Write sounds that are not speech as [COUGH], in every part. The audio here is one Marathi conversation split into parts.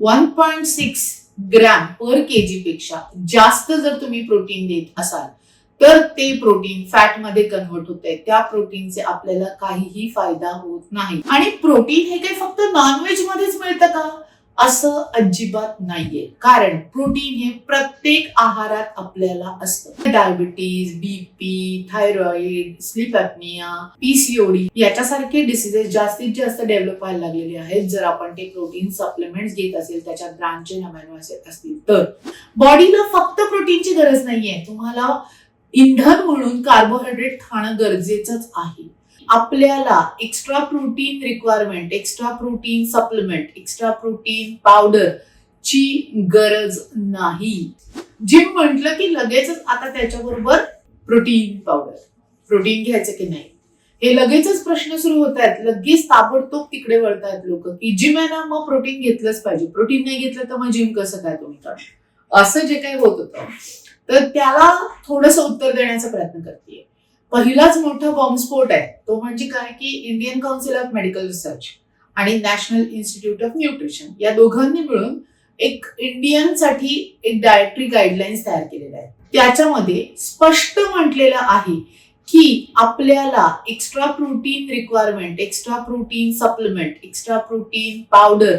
One point six gram per KG पेक्षा जास्त जर तुम्ही प्रोटीन देत असाल तर ते प्रोटीन फॅटमध्ये कन्वर्ट होत आहे त्या प्रोटीनचे आपल्याला काहीही फायदा होत नाही. आणि प्रोटीन हे काही फक्त नॉनव्हेज मध्येच मिळतं का? असं अजिबात नाहीये. कारण प्रोटीन हे प्रत्येक आहारात आपल्याला असतं. Diabetes BP thyroid sleep apnea PCOD याच्यासारखे डिसिजेस जास्तीत जास्त डेव्हलप व्हायला लागलेले आहेत. जर आपण ते प्रोटीन सप्लिमेंट घेत असेल त्याच्यात ब्रांचे अमायनो ऍसिड असतील तर. बॉडीला फक्त प्रोटीनची गरज नाहीये. तुम्हाला इंधन म्हणून कार्बोहायड्रेट खाणं गरजेचंच आहे. आपल्याला extra protein requirement extra protein supplement extra protein powder ची गरज नाही. जिम म्हटलं की लगेचच आता त्याच्याबरोबर प्रोटीन पावडर प्रोटीन घ्यायचं की नाही? हे लगेचच प्रश्न सुरू होत आहेत लगेच ताबडतोब तिकडे वळतायत लोक की जिम आहे ना मग प्रोटीन घेतलंच पाहिजे. प्रोटीन नाही घेतलं तर मग जिम कसं काय तुम्ही करणार? असं जे काही होत होतं. तर त्याला थोडस उत्तर देण्याचा प्रयत्न करते पहिलाच मोठा बॉम्बस्फोट आहे. तो म्हणजे काय? की Indian council of medical research आणि नॅशनल इन्स्टिट्यूट ऑफ न्यूट्रिशन या दोघांनी मिळून एक इंडियनसाठी एक डायटरी गाईडलाईन्स तयार केलेल्या आहेत. त्याच्यामध्ये स्पष्ट म्हटलेलं आहे की आपल्याला extra protein requirement extra protein supplement extra protein powder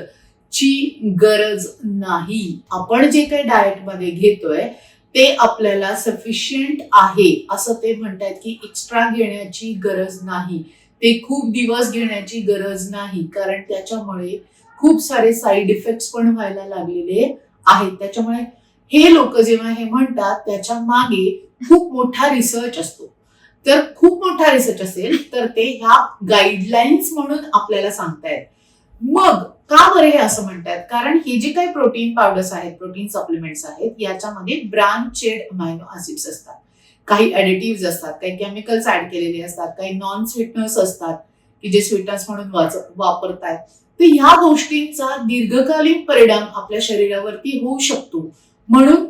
ची गरज नाही. आपण जे काही डाएटमध्ये घेतोय ते आपल्याला सफिशियंट आहे. असं ते म्हणतात की एक्स्ट्रा घेण्याची गरज नाही. ते खूप दिवस घेण्याची गरज नाही. कारण त्याच्यामुळे खूप सारे साईड इफेक्ट्स पण व्हायला लागलेले आहेत. त्याच्यामुळे हे लोक जेव्हा हे म्हणतात त्याच्यामागे खूप मोठा रिसर्च असतो. तर खूप मोठा रिसर्च असेल तर ते ह्या गाईडलाईन्स म्हणून आपल्याला सांगतायत. मग का बरं हे असं म्हणतात कारण हे जे काही प्रोटीन पावडर्स आहेत प्रोटीन सप्लिमेंट्स आहेत याच्यामध्ये ब्रांचेड अमायनो ऍसिड्स असतात. काही ऍडिटिव्ह असतात काही केमिकल्स ऍड केलेले असतात काही नॉन स्वीटनर्स असतात की जे स्वीटनर्स म्हणून वापरतात वापरतायत. तर ह्या गोष्टींचा दीर्घकालीन परिणाम आपल्या शरीरावरती होऊ शकतो. म्हणून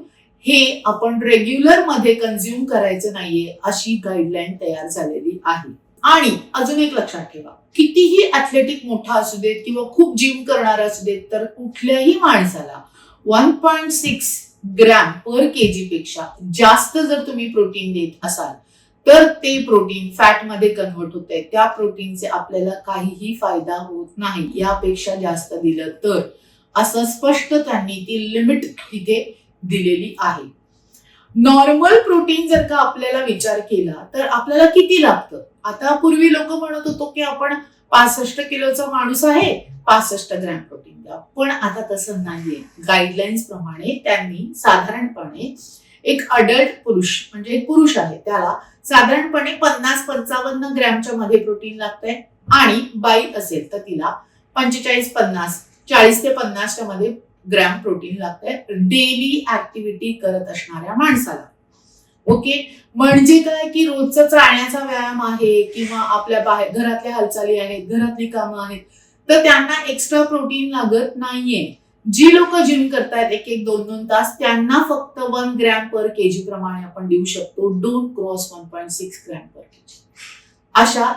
हे आपण रेग्युलरमध्ये कन्झ्युम करायचं नाहीये अशी गाईडलाईन तयार झालेली आहे. आणि अजून एक लक्षात ठेवा कितीही ऍथलेटिक मोठा असू देत किंवा खूप जिम करणारा असू देत तर कुठल्याही माणसाला one point six gram per KG पेक्षा जास्त जर तुम्ही प्रोटीन देत असाल तर ते प्रोटीन फॅटमध्ये कन्वर्ट होत आहे त्या प्रोटीनचे आपल्याला काहीही फायदा होत नाही. यापेक्षा जास्त दिलं तर. असं स्पष्ट त्यांनी ती लिमिट तिथे दिलेली आहे. नॉर्मल प्रोटीन जर का आपल्याला विचार केला तर आपल्याला किती लागतं? आता पूर्वी लोक म्हणत होतो की आपण पासष्ट किलोचा माणूस आहे पासष्ट ग्रॅम प्रोटीन द्या. पण आता तसं नाहीये. गाईडलाईन्स प्रमाणे त्यांनी साधारणपणे एक अडल्ट पुरुष म्हणजे एक पुरुष आहे त्याला साधारणपणे पन्नास पंचावन्न ग्रॅमच्या मध्ये प्रोटीन लागतंय आणि बाई असेल तर तिला पंचेचाळीस पन्नास चाळीस ते पन्नासच्या मध्ये ग्रॅम प्रोटीन लागतंय. डेली ऍक्टिव्हिटी करत असणाऱ्या माणसाला. ओके? म्हणजे काय की रोजचा चालण्याचा व्यायाम आहे किंवा आपल्या बाहेर घरातल्या हालचाली आहेत घरातली कामं आहेत तर त्यांना एक्स्ट्रा प्रोटीन लागत नाहीये. जी लोक जिम करतायत एक एक दोन दोन तास त्यांना फक्त वन ग्रॅम पर केजी प्रमाणे आपण देऊ शकतो. Don't cross one point six gram per KG अशा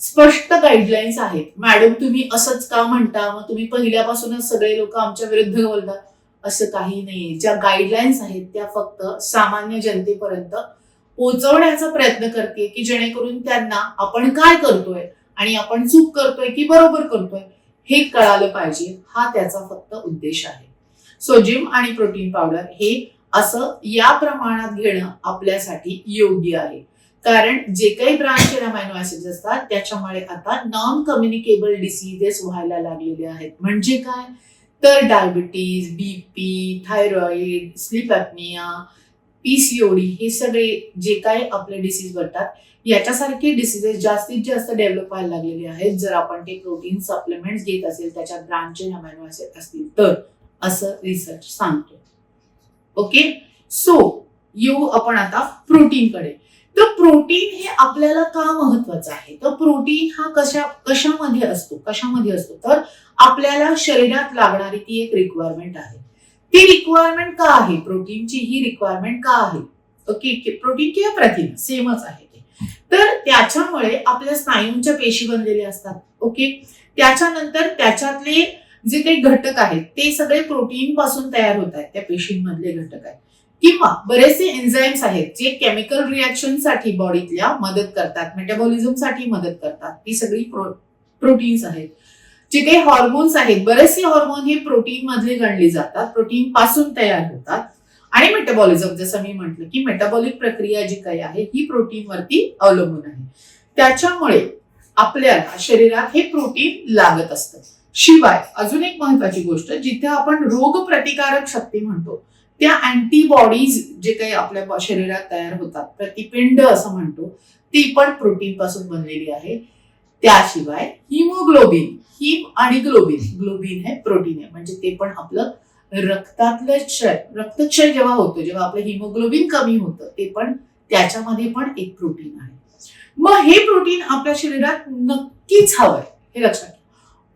स्पष्ट गाईडलाईन्स आहेत. मॅडम तुम्ही असंच का म्हणता? मग तुम्ही पहिल्यापासूनच सगळे लोक आमच्या विरुद्ध बोलतात. असं काही नाहीये. ज्या गाईडलाईन्स आहेत त्या फक्त सामान्य जनतेपर्यंत पोहोचवण्याचा प्रयत्न करते की जेणेकरून त्यांना आपण काय करतोय आणि आपण चूक करतोय की बरोबर करतोय हे कळालं पाहिजे. हा त्याचा फक्त उद्देश आहे. सो जिम आणि प्रोटीन पावडर हे असं या प्रमाणात घेणं आपल्यासाठी योग्य आहे. कारण जे काही ब्रांच अमायनो ऍसिड असतात त्याच्यामुळे आता नॉन कम्युनिकेबल डिसीजेस व्हायला लागलेले आहेत. म्हणजे काय? तर diabetes BP thyroid sleep apnea PCOD हे सगळे जे काही आपले डिसीज बनतात याच्यासारखे डिसीजेस जास्तीत जास्त डेव्हलप व्हायला लागलेले आहेत. जर आपण ते प्रोटीन सप्लिमेंट्स घेत असेल त्याच्या ब्रांचचे अमायनो ऍसिड असतील तर असं रिसर्च सांगतो ओके सो येऊ आपण आता प्रोटीनकडे तर प्रोटीन हे आपल्याला का महत्वाचं आहे? तर प्रोटीन हा कशा कशामध्ये असतो? कशामध्ये असतो? तर आपल्याला शरीरात लागणारी ती एक रिक्वायरमेंट आहे. ती रिक्वायरमेंट का आहे? प्रोटीनची ही रिक्वायरमेंट का आहे? ओके प्रोटीन किंवा प्रथिन सेमच आहे ते. तर त्याच्यामुळे आपल्या स्नायूंच्या पेशी बनलेल्या असतात. ओके? त्याच्यानंतर त्याच्यातले जे काही घटक आहेत ते सगळे प्रोटीन पासून तयार होत आहेत त्या पेशींमधले घटक आहेत. किंवा बरेचसे एन्झाईम्स आहेत जे केमिकल रिॲक्शनसाठी बॉडीतल्या मदत करतात मेटाबॉलिझमसाठी मदत करतात. ती सगळी प्रोटीन्स आहेत. जे काही हॉर्मोन्स आहेत बरेचसे हॉर्मोन हे प्रोटीन मधले गणले जातात प्रोटीन पासून तयार होतात. आणि मेटाबॉलिझम जसं मी म्हटलं की मेटाबॉलिक प्रक्रिया जी काही आहे ही प्रोटीनवरती अवलंबून आहे. त्याच्यामुळे आपल्याला शरीरात हे प्रोटीन लागत असतं. शिवाय अजून एक महत्वाची गोष्ट जिथे आपण रोग प्रतिकारक शक्ती म्हणतो त्या अँटीबॉडीज जे काही आपल्या शरीरात तयार होतात प्रतिपिंड असं म्हणतो ती पण प्रोटीन पासून बनलेली आहे. त्याशिवाय हिमोग्लोबिन हिम आणि ग्लोबिन ग्लोबिन हे प्रोटीन आहे. म्हणजे ते पण आपलं रक्तातलं क्षय रक्तक्षय जेव्हा होतो जेव्हा आपलं हिमोग्लोबिन कमी होतं ते पण त्याच्यामध्ये पण एक प्रोटीन आहे. मग हे प्रोटीन आपल्या शरीरात नक्कीच हवंय हे लक्षात घ्या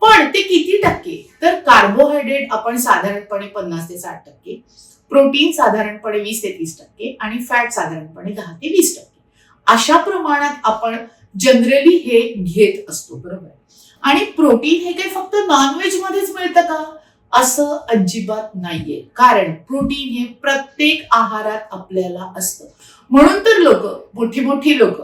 पण ते किती टक्के? तर कार्बोहायड्रेट आपण साधारणपणे पन्नास ते साठ टक्के. प्रोटीन साधारणपणे वीस ते तीस टक्के आणि फॅट साधारणपणे दहा ते वीस टक्के. अशा प्रमाणात आपण जनरली हे घेत असतो बरोबर? आणि प्रोटीन हे काही फक्त नॉनव्हेज मध्येच मिळतं का? असं अजिबात नाहीये. कारण प्रोटीन हे प्रत्येक आहारात आपल्याला असतं. म्हणून तर लोक मोठी मोठी लोक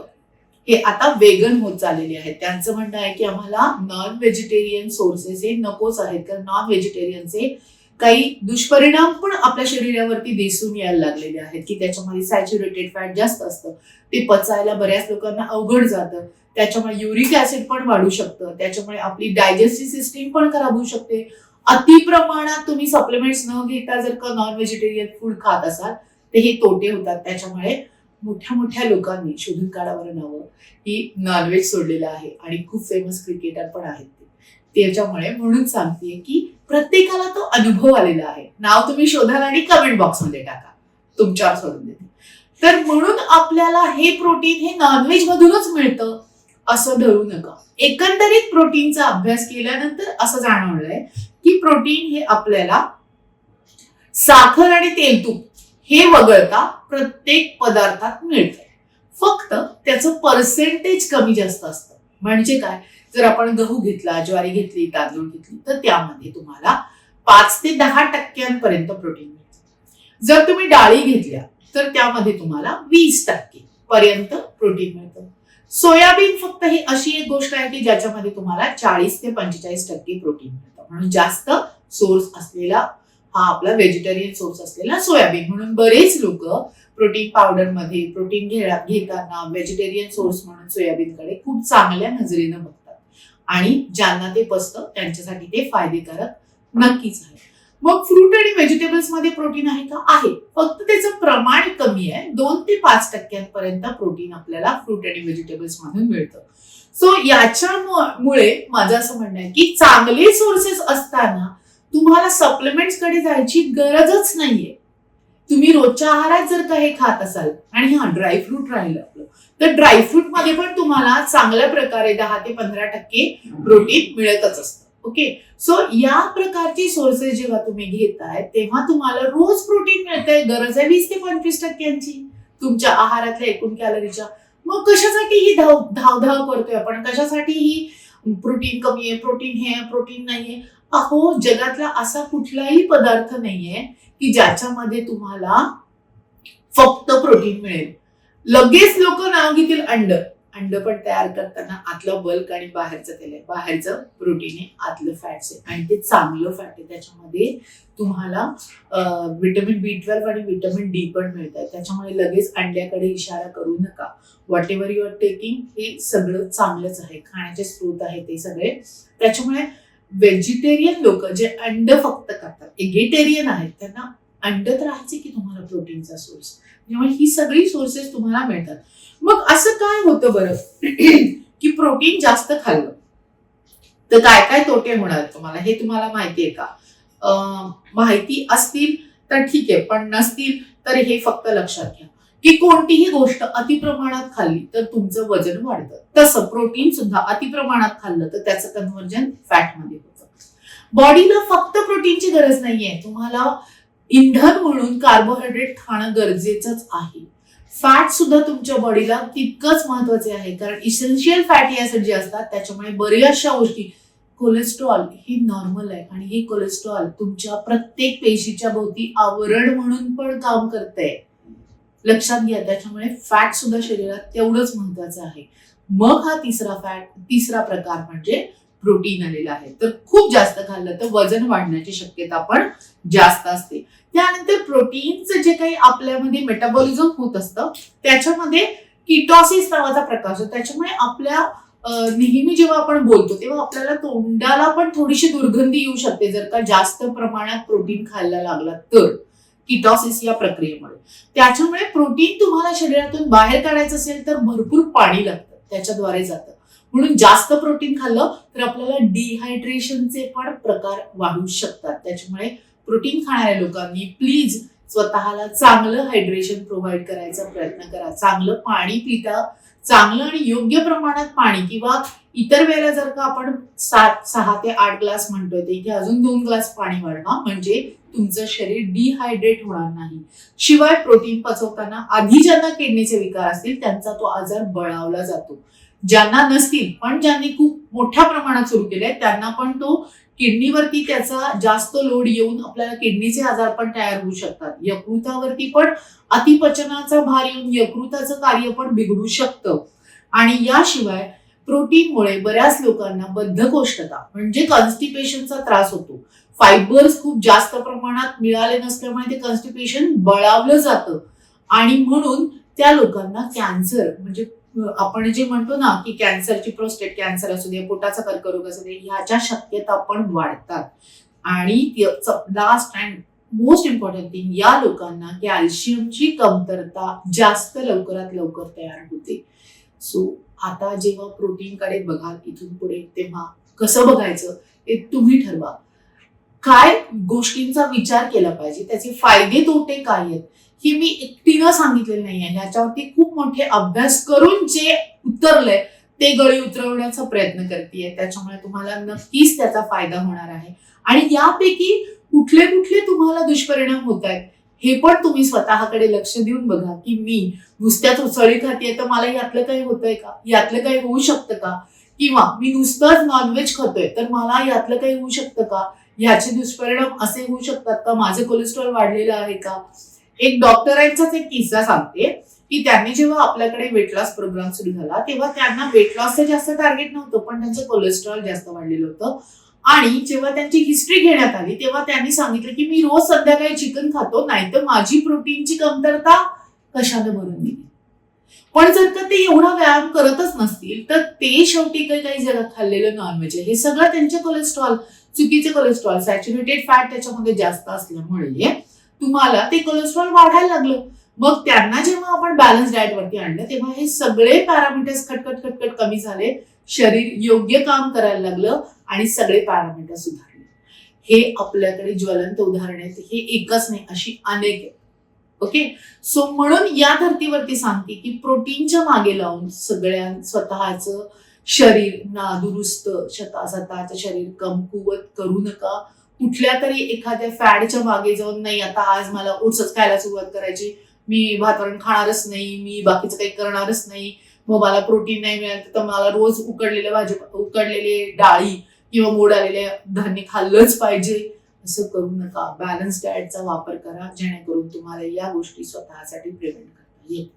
हे आता वेगन होत चाललेले आहेत. त्यांचं म्हणणं आहे की आम्हाला नॉन व्हेजिटेरियन सोर्सेस हे नकोच आहेत. कारण नॉन व्हेजिटेरियनचे काही दुष्परिणाम पण आपल्या शरीरावरती दिसून यायला लागलेले आहेत की त्याच्यामध्ये सॅच्युरेटेड फॅट जास्त असतं. ते पचायला बऱ्याच लोकांना अवघड जातं. त्याच्यामुळे युरिक ऍसिड पण वाढू शकतं. त्याच्यामुळे आपली डायजेस्टिव्ह सिस्टीम पण खराब होऊ शकते. अति प्रमाणात तुम्ही सप्लिमेंट्स न घेता जर का नॉन व्हेजिटेरियन फूड खात असाल तर हे तोटे होतात. त्याच्यामुळे मोठ्या मोठ्या लोकांनी शोधून काढावं नावं की नॉनव्हेज सोडलेलं आहे आणि खूप फेमस क्रिकेटर पण आहेत ते. त्याच्यामुळे म्हणून सांगतेय की प्रत्येकाला तो अनुभव आलेला आहे. नाव तुम्ही शोधाल आणि कमेंट बॉक्समध्ये टाका. तुमच्यावर सोडून देते. तर म्हणून आपल्याला हे प्रोटीन हे नॉनव्हेज मधूनच मिळतं असं धरू नका. एकंदरीत प्रोटीनचा अभ्यास केल्यानंतर असं जाणवलंय की प्रोटीन हे आपल्याला साखर आणि तेलतूप हे वगळता प्रत्येक पदार्थात मिळतं. फक्त त्याचं पर्सेंटेज कमी जास्त असतं. म्हणजे काय? जर आपण गहू घेतला ज्वारी घेतली तांदूळ घेतली तर त्यामध्ये तुम्हाला पाच ते दहा टक्क्यांपर्यंत प्रोटीन मिळतं. जर तुम्ही डाळी घेतल्या तर त्यामध्ये तुम्हाला वीस टक्के पर्यंत प्रोटीन मिळतं. सोयाबीन फक्त ही अशी एक गोष्ट आहे की ज्याच्यामध्ये तुम्हाला चाळीस ते पंचेचाळीस टक्के प्रोटीन मिळतं. म्हणून जास्त सोर्स असलेला हा आपला व्हेजिटेरियन सोर्स असलेला सोयाबीन. म्हणून बरेच लोक प्रोटीन पावडरमध्ये प्रोटीन घेताना व्हेजिटेरियन सोर्स म्हणून सोयाबीनकडे खूप चांगल्या नजरेनं बघतात. आणि ज्यांना ते पसतं त्यांच्यासाठी ते फायदेकारक नक्कीच आहे. मग फ्रूट आणि व्हेजिटेबल्समध्ये प्रोटीन आहे का? आहे. फक्त त्याचं प्रमाण कमी आहे. दोन ते पाच टक्क्यांपर्यंत प्रोटीन आपल्याला फ्रूट आणि व्हेजिटेबल्स मधून मिळतं. सो याच्यामुळे माझं असं म्हणणं आहे की चांगले सोर्सेस असताना तुम्हाला सप्लिमेंट्सकडे जायची गरजच नाहीये. तुम्ही रोजच्या आहारात जर का हे खात असाल आणि हा ड्रायफ्रूट राहिलं आपलं तर ड्रायफ्रूटमध्ये पण तुम्हाला चांगल्या प्रकारे दहा ते पंधरा टक्के प्रोटीन मिळतच असतं. ओके सो या प्रकारची सोर्सेस जेव्हा तुम्ही घेताय तेव्हा तुम्हाला रोज प्रोटीन मिळतंय. गरज आहे वीस ते पंचवीस टक्क्यांची. तुमच्या आहारातल्या एकूण कॅलरीच्या मग कशासाठी ही धाव धावधाव करतोय आपण? कशासाठी ही प्रोटीन कमी आहे प्रोटीन हे आहे प्रोटीन नाहीये? अहो जगातला असा कुठलाही पदार्थ नाहीये की ज्याच्यामध्ये तुम्हाला फक्त प्रोटीन मिळेल. लगेच लोक नाव घेतील अंड. अंड पण तयार करताना आतलं बल्क आणि बाहेरचं तेल आहे. बाहेरचं प्रोटीन आहे आतलं फॅट्स आहे. आणि ते चांगलं फॅट आहे. त्याच्यामध्ये तुम्हाला विटॅमिन बी ट्वेल्व आणि विटॅमिन डी पण मिळत आहे त्याच्यामुळे लगेच अंड्याकडे इशारा करू नका. Whatever you are taking हे सगळं चांगलंच आहे. खाण्याचे स्रोत आहे ते सगळे. त्याच्यामुळे व्हेजिटेरियन लोक जे अंड फक्त खातात एगेटेरियन आहेत त्यांना अंड तर आहेच की तुम्हाला प्रोटीनचा सोर्स त्यामुळे ही सगळी सोर्सेस तुम्हाला मिळतात. मग असं काय होतं बरं? [CLEARS THROAT] की प्रोटीन जास्त खाल्लं. तर काय काय तोटे होणार तुम्हाला? हे तुम्हाला माहिती आहे का? माहिती असतील तर ठीक आहे पण नसतील तर हे फक्त लक्षात घ्या. की कोणतीही गोष्ट अतिप्रमाणात खाल्ली तर तुमचं वजन वाढतं. तसं प्रोटीन सुद्धा अतिप्रमाणात खाल्लं तर त्याचं कन्व्हर्जन फॅटमध्ये होतं. बॉडीला फक्त प्रोटीनची गरज नाहीये. तुम्हाला इंधन म्हणून कार्बोहायड्रेट खाणं गरजेचंच आहे. फॅट सुद्धा तुमच्या बॉडीला तितकंच महत्त्वाचे आहे. कारण इसेन्शियल फॅटी ऍसिड जे असतात त्याच्यामुळे बऱ्याचशा गोष्टी कोलेस्ट्रॉल ही नॉर्मल आहे. आणि हे कोलेस्ट्रॉल तुमच्या प्रत्येक पेशीच्या भोवती आवरण म्हणून पण काम करते लक्षात घ्या त्याच्यामुळे फॅट सुद्धा शरीरात तेवढंच महत्वाचं आहे. मग हा तिसरा फॅट तिसरा प्रकार म्हणजे प्रोटीन आलेला आहे. तर खूप जास्त खाल्लं तर वजन वाढण्याची शक्यता पण जास्त असते. त्यानंतर प्रोटीनचं जे काही आपल्यामध्ये मेटाबॉलिझम होत असतं त्याच्यामध्ये किटॉसिस नावाचा प्रकार असतो. त्याच्यामुळे आपल्या नेहमी जेव्हा आपण बोलतो तेव्हा आपल्याला तोंडाला पण थोडीशी दुर्गंधी येऊ शकते. जर का जास्त प्रमाणात प्रोटीन खायला लागला तर. किटॉसिस या प्रक्रियेमुळे. त्याच्यामुळे प्रोटीन तुम्हाला शरीरातून बाहेर काढायचं असेल तर भरपूर पाणी लागतं त्याच्याद्वारे जातं. म्हणून जास्त प्रोटीन खाल्लं तर आपल्याला डिहायड्रेशनचे पण प्रकार वाढू शकतात. त्याच्यामुळे प्रोटीन खाणाऱ्या लोकांनी प्लीज स्वतःला चांगलं हायड्रेशन प्रोव्हाइड करायचा प्रयत्न करा. चांगलं पाणी पिता चांगलं आणि योग्य प्रमाणात पाणी किंवा इतर वेळेला जर का आपण सात सहा ते आठ ग्लास म्हणतोय ते इथे अजून दोन ग्लास पाणी वाढवा म्हणजे तुमचं शरीर डिहायड्रेट होणार नाही. शिवाय प्रोटीन पचवताना आधी ज्यांना किडनीचे विकार असतील त्यांचा तो आजार बळावला जातो. ज्यांना नसतील पण ज्यांनी खूप मोठ्या प्रमाणात सुरू केले त्यांना पण तो किडनीवरती त्याचा जास्त लोड येऊन आपल्याला किडनीचे आजार पण तयार होऊ शकतात. यकृतावरती पण अतिपचनाचा भार येऊन यकृताचं कार्य पण बिघडू शकतं. आणि याशिवाय प्रोटीनमुळे बऱ्याच लोकांना बद्धकोष्ठता म्हणजे कॉन्स्टिपेशनचा त्रास होतो. फायबर्स खूप जास्त प्रमाणात मिळाले नसल्यामुळे ते कॉन्स्टिपेशन बळावलं जातं. आणि म्हणून त्या लोकांना कॅन्सर म्हणजे आपण जे म्हणतो ना की कॅन्सरची प्रोस्टेट कॅन्सर असू दे पोटाचा कर्करोग असू दे ह्याच्या शक्यता पण वाढतात. आणि last and most important thing या लोकांना कॅल्शियमची कमतरता जास्त लवकरात लवकर तयार होते. सो आता जेव्हा प्रोटीनकडे बघाल इथून पुढे तेव्हा कसं बघायचं? हे तुम्ही ठरवा. काय गोष्टींचा विचार केला पाहिजे? त्याचे फायदे तोटे काय आहेत? हे मी एकटीनं सांगितलेलं नाहीये. ह्याच्यावरती खूप मोठे अभ्यास करून जे उतरलंय ते गळी उतरवण्याचा प्रयत्न करते त्याच्यामुळे तुम्हाला नक्कीच त्याचा फायदा होणार आहे. आणि यापैकी कुठले कुठले तुम्हाला दुष्परिणाम होत आहेत हे पण तुम्ही स्वतःकडे लक्ष देऊन बघा की मी नुसत्याच उसळी खाते तर मला यातलं काही होतंय का? यातलं काही होऊ शकतं का? किंवा मी नुसतंच नॉनव्हेज खातोय तर मला यातलं काही होऊ शकतं का? ह्याचे दुष्परिणाम असे होऊ शकतात का? माझं कोलेस्ट्रॉल वाढलेलं आहे का? एक डॉक्टरांचाच एक किस्सा सांगते की त्यांनी जेव्हा आपल्याकडे वेट लॉस प्रोग्राम सुरू झाला तेव्हा त्यांना वेट लॉसचं जास्त टार्गेट नव्हतं पण त्यांचं कोलेस्ट्रॉल जास्त वाढलेलं होतं. आणि जेव्हा त्यांची हिस्ट्री घेण्यात आली तेव्हा त्यांनी सांगितलं की मी रोज संध्याकाळी चिकन खातो नाहीतर माझी प्रोटीनची कमतरता कशाने भरून दिली पण जर का ते एवढा व्यायाम करतच नसतील तर ते शेवटी काही काही जगात खाल्लेलं नॉनव्हेज आहे. हे सगळं त्यांचे कोलेस्ट्रॉल चुकीचे कोलेस्ट्रॉल सॅच्युरेटेड फॅट त्याच्यामध्ये जास्त असल्यामुळे तुम्हाला ते कोलेस्ट्रॉल वाढायला लागलं. मग त्यांना जेव्हा आपण बॅलन्स डाएटवरती आणलं तेव्हा हे सगळे पॅरामीटर्स खटखट खटखट कमी झाले. शरीर योग्य काम करायला लागलं आणि सगळे पॅरामीटर सुधारले. हे आपल्याकडे ज्वलंत उदाहरण आहेत हे एकच नाही अशी अनेक आहेत. ओके सो म्हणून या धर्तीवरती सांगते की प्रोटीनच्या मागे लावून सगळ्या स्वतःचं शरीर नादुरुस्त स्वतः स्वतःचं शरीर कमकुवत करू नका. कुठल्या तरी एखाद्या फॅडच्या मागे जाऊन नाही आता आज मला ओट्सच खायला सुरुवात करायची. मी भातवरण खाणारच नाही मी बाकीचं काही करणारच नाही. मग मला प्रोटीन नाही मिळालं तर मला रोज उकडलेल्या भाजी उकडलेले डाळी किंवा मोड आलेले धान्य खाल्लंच पाहिजे. असं करू नका. बॅलन्स डाएटचा वापर करा जेणेकरून तुम्हाला या गोष्टी स्वतःसाठी प्रिव्हेंट करता येईल